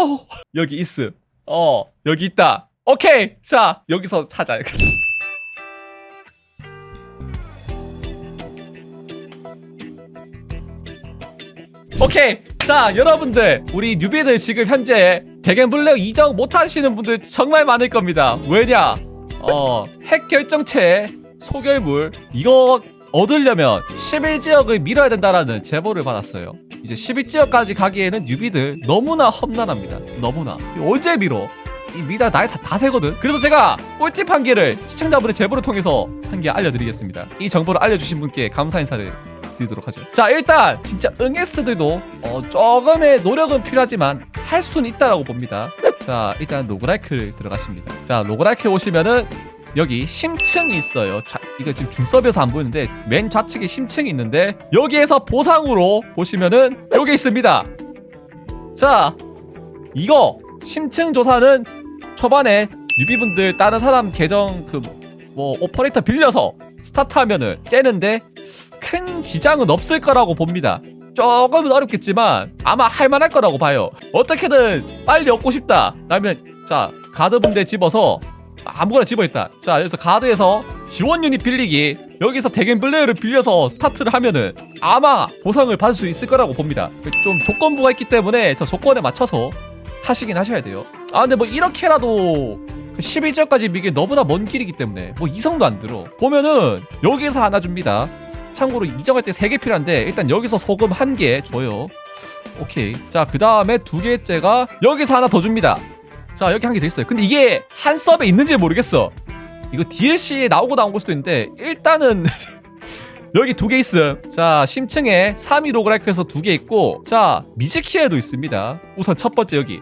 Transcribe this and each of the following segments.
오 여기 있음. 어 여기 있다. 오케이. 자 여기서 사자. 오케이. 자 여러분들 우리 뉴비들 지금 현재 대겐블랙 이정 못하시는 분들 정말 많을 겁니다. 왜냐? 어 핵 결정체 소결물 이거 얻으려면 11지역을 밀어야 된다라는 제보를 받았어요 이제 11지역까지 가기에는 뉴비들 너무나 험난합니다. 너무나. 언제 밀어 이 미다 나이 다, 다 세거든. 그래서 제가 꿀팁 한 개를 시청자분의 제보를 통해서 한 개 알려드리겠습니다. 이 정보를 알려주신 분께 감사 인사를 드리도록 하죠. 자 일단 진짜 응에스들도 어, 조금의 노력은 필요하지만 할 수는 있다라고 봅니다. 자 일단 로그라이크를 들어가십니다. 자 로그라이크 오시면은 여기 심층이 있어요 자, 이거 지금 중서비에서 안 보이는데 맨 좌측에 심층이 있는데 여기에서 보상으로 보시면은 여기 있습니다 자 이거 심층 조사는 초반에 뉴비분들 다른 사람 계정 그 뭐 오퍼레이터 빌려서 스타트하면은 깨는데 큰 지장은 없을 거라고 봅니다. 조금은 어렵겠지만 아마 할만할 거라고 봐요. 어떻게든 빨리 얻고 싶다. 라면 자 가드 분대 집어서 아무거나 집어 있다. 자 여기서 가드에서 지원 유닛 빌리기 여기서 대겐 블레이어를 빌려서 스타트를 하면은 아마 보상을 받을 수 있을 거라고 봅니다. 좀 조건부가 있기 때문에 저 조건에 맞춰서 하시긴 하셔야 돼요. 아 근데 뭐 이렇게라도 12지역까지 미기 너무나 먼 길이기 때문에 뭐 이성도 안 들어. 보면은 여기서 하나 줍니다. 참고로 이정할 때 3개 필요한데 일단 여기서 소금 1개 줘요. 오케이. 자, 그 다음에 두 개째가 여기서 하나 더 줍니다. 자, 여기 한 개 더 있어요. 근데 이게 한 섭에 있는지 모르겠어. 이거 DLC에 나오고 나온 걸 수도 있는데 일단은 여기 두 개 있음. 자, 심층에 3위 로그라이크에서 두 개 있고, 자, 미즈키에도 있습니다. 우선 첫 번째 여기.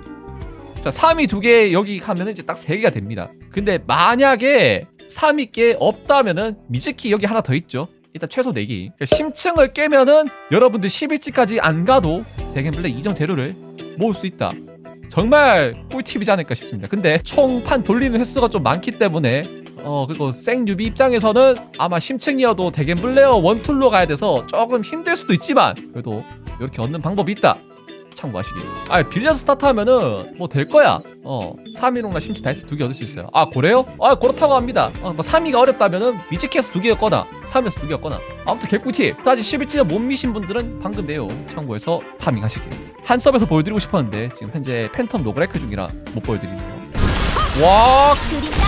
자, 3위 두 개 여기 하면은 이제 딱 세 개가 됩니다. 근데 만약에 3위 게 없다면은 미즈키 여기 하나 더 있죠. 일단 최소 4개. 그러니까 심층을 깨면은 여러분들 11지까지 안 가도 대겐블랙 이정 재료를 모을 수 있다. 정말 꿀팁이지 않을까 싶습니다. 근데 총 판 돌리는 횟수가 좀 많기 때문에 어 그리고 생 뉴비 입장에서는 아마 심층이어도 대겐 블레어 원툴로 가야 돼서 조금 힘들 수도 있지만 그래도 이렇게 얻는 방법이 있다. 참고하시길. 아 빌려서 스타트하면은 뭐 될 거야. 어 3위롱나 심층 다이스 두 개 얻을 수 있어요. 아 그래요? 아 그렇다고 합니다. 어 뭐 3위가 어렵다면은 미즈키에서 두 개였거나 3위에서 두 개였거나 아무튼 개꿀팁. 또 아직 11찌가 못 미신 분들은 방금 내용 참고해서 파밍하시길. 한 섭에서 보여드리고 싶었는데 지금 현재 팬텀 로그라이크 중이라 못 보여드리네요. 와,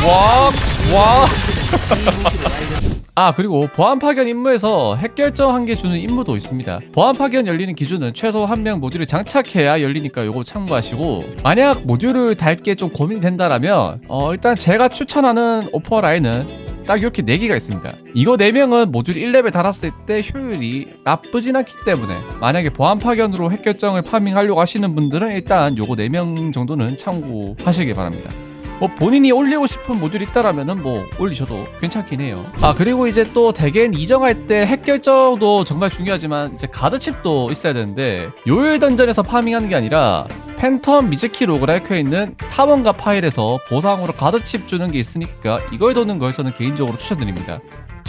와, 와. 아 그리고 보안 파견 임무에서 핵 결정 한 개 주는 임무도 있습니다. 보안 파견 열리는 기준은 최소 한 명 모듈을 장착해야 열리니까 요거 참고하시고 만약 모듈을 달게 좀 고민이 된다라면 어 일단 제가 추천하는 오퍼 라인은 딱 이렇게 4개가 있습니다. 이거 4명은 모듈 1레벨 달았을 때 효율이 나쁘진 않기 때문에 만약에 보안 파견으로 핵 결정을 파밍하려고 하시는 분들은 일단 요거 4명 정도는 참고하시길 바랍니다. 뭐 본인이 올리고 싶은 모듈이 있다라면은 뭐 올리셔도 괜찮긴 해요. 아 그리고 이제 또 대겐 이정할 때 핵 결정도 정말 중요하지만 이제 가드칩도 있어야 되는데 요일 던전에서 파밍하는 게 아니라 팬텀 미즈키 로그라이크에 있는 탐험가 파일에서 보상으로 가드칩 주는 게 있으니까 이걸 도는 걸 저는 개인적으로 추천드립니다.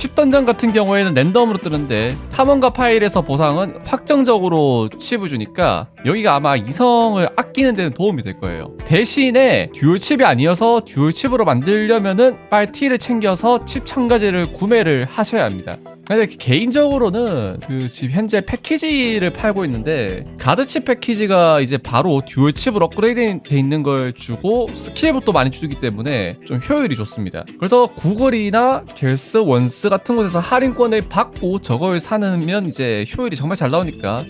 칩 던전 같은 경우에는 랜덤으로 뜨는데 탐험가 파일에서 보상은 확정적으로 칩을 주니까 여기가 아마 이성을 아끼는 데는 도움이 될 거예요. 대신에 듀얼 칩이 아니어서 듀얼 칩으로 만들려면은 빨리 T를 챙겨서 칩 첨가제를 구매를 하셔야 합니다. 근데 개인적으로는 그 지금 현재 패키지를 팔고 있는데 가드칩 패키지가 이제 바로 듀얼 칩으로 업그레이드 돼 있는 걸 주고 스킬부터 많이 주기 때문에 좀 효율이 좋습니다. 그래서 구글이나 겔스, 원스 같은 곳에서 할인권을 받고 저걸 사면 이제 효율이 정말 잘 나오니까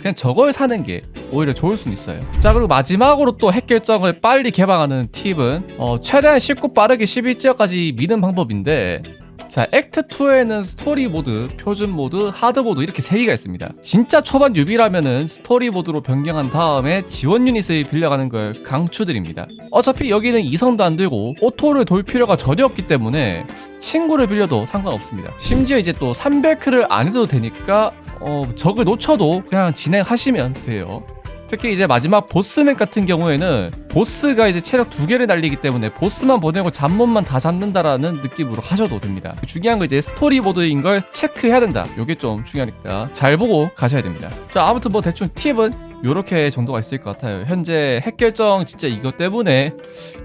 그냥 저걸 사는 게 오히려 좋을 수는 있어요. 자 그리고 마지막으로 또 핵 결정을 빨리 개방하는 팁은 어, 최대한 쉽고 빠르게 11지역까지 미는 방법인데 자, 액트 2에는 스토리 모드, 표준 모드, 하드 모드 이렇게 세 개가 있습니다. 진짜 초반 뉴비라면은 스토리 모드로 변경한 다음에 지원 유닛을 빌려가는 걸 강추드립니다. 어차피 여기는 이성도 안 들고 오토를 돌 필요가 전혀 없기 때문에 친구를 빌려도 상관없습니다. 심지어 이제 또 300크를 안 해도 되니까 어, 적을 놓쳐도 그냥 진행하시면 돼요. 특히 이제 마지막 보스맨 같은 경우에는 보스가 이제 체력 두 개를 날리기 때문에 보스만 보내고 잡몸만 다 잡는다라는 느낌으로 하셔도 됩니다. 중요한 건 이제 스토리보드인 걸 체크해야 된다. 이게 좀 중요하니까 잘 보고 가셔야 됩니다. 자, 아무튼 뭐 대충 팁은 요렇게 정도가 있을 것 같아요 현재 핵 결정 진짜 이것 때문에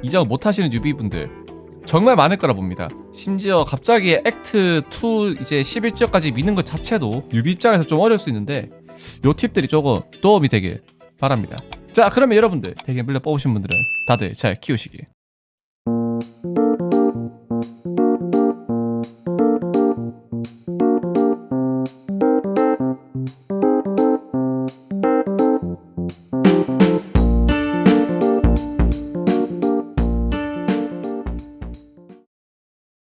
이적 못 하시는 뉴비분들 정말 많을 거라 봅니다. 심지어 갑자기 액트 2 이제 11지역까지 미는 것 자체도 뉴비 입장에서 좀 어려울 수 있는데 요 팁들이 조금 도움이 되길 바랍니다. 자 그러면 여러분들 대겐 블랙 뽑으신 분들은 다들 잘 키우시길